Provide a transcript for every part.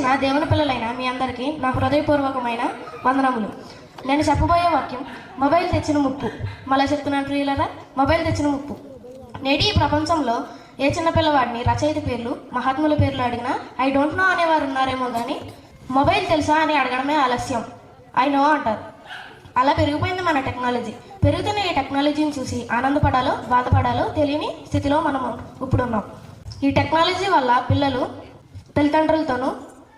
చేసిన దేవుని పిల్లలైన మీ అందరికీ నా హృదయపూర్వకమైన వందనములు. నేను చెప్పబోయే వాక్యం మొబైల్ తెచ్చిన ముప్పు. మళ్ళీ చెప్తున్నాను ప్రియులరా మొబైల్ తెచ్చిన ముప్పు. నేటి ఈ ప్రపంచంలో ఏ చిన్న పిల్లవాడిని రచయిత పేర్లు మహాత్ముల పేర్లు అడిగినా ఐ డోంట్ నో అనేవారు ఉన్నారేమో కానీ మొబైల్ తెలుసా అని అడగడమే ఆలస్యం. ఐ నో అంటారు. అలా పెరిగిపోయింది మన టెక్నాలజీ. పెరుగుతున్న ఈ టెక్నాలజీని చూసి ఆనందపడాలో బాధపడాలో తెలియని స్థితిలో మనం ఇప్పుడున్నాం. ఈ టెక్నాలజీ వల్ల పిల్లలు తల్లిదండ్రులతోనూ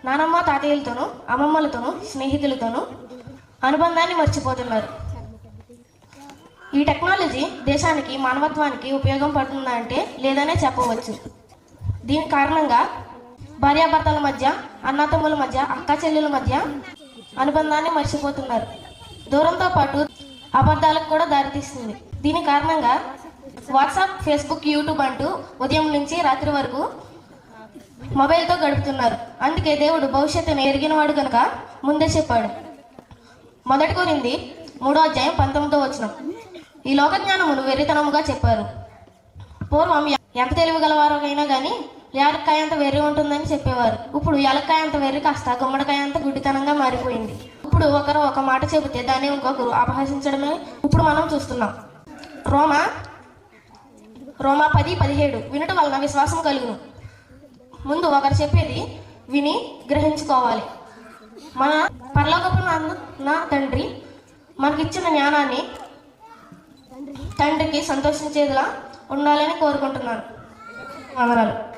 నానమ్మ తాతయ్యలతోనూ అమ్మమ్మలతోనూ స్నేహితులతోనూ అనుబంధాన్ని మర్చిపోతున్నారు. ఈ టెక్నాలజీ దేశానికి మానవత్వానికి ఉపయోగం పడుతుందా అంటే లేదనే చెప్పవచ్చు. దీని కారణంగా భార్యాభర్తల మధ్య అన్నతమ్ముల మధ్య అక్క చెల్లెల మధ్య అనుబంధాన్ని మర్చిపోతున్నారు. దూరంతో పాటు అబద్ధాలకు కూడా దారితీస్తుంది. దీని కారణంగా వాట్సాప్ ఫేస్బుక్ యూట్యూబ్ అంటూ ఉదయం నుంచి రాత్రి వరకు మొబైల్తో గడుపుతున్నారు. అందుకే దేవుడు భవిష్యత్తును ఎరిగినవాడు కనుక ముందే చెప్పాడు. మొదటి కోరింది మూడో అధ్యాయం పంతొమ్మిదో వచ్చిన ఈ లోక జ్ఞానమును వెర్రితనముగా చెప్పారు. పూర్వం ఎంత తెలివి గలవారైనా కానీ యాలక్కాయ అంత వెర్రి ఉంటుందని చెప్పేవారు. ఇప్పుడు యాలక్కాయ అంత వెర్రి కాస్త గుమ్మడికాయ అంత గుడ్డితనంగా మారిపోయింది. ఇప్పుడు ఒకరు ఒక మాట చెబితే దాన్ని ఇంకొకరు అపహసించడమే ఇప్పుడు మనం చూస్తున్నాం. రోమా రోమా పది పదిహేడు వినటం వలన విశ్వాసం కలుగును. ముందు ఒకరు చెప్పేది విని గ్రహించుకోవాలి. మన పరలోకపు నా తండ్రి మనకిచ్చిన జ్ఞానాన్ని తండ్రికి సంతోషించేదిలా ఉండాలని కోరుకుంటున్నాను. వందనాలు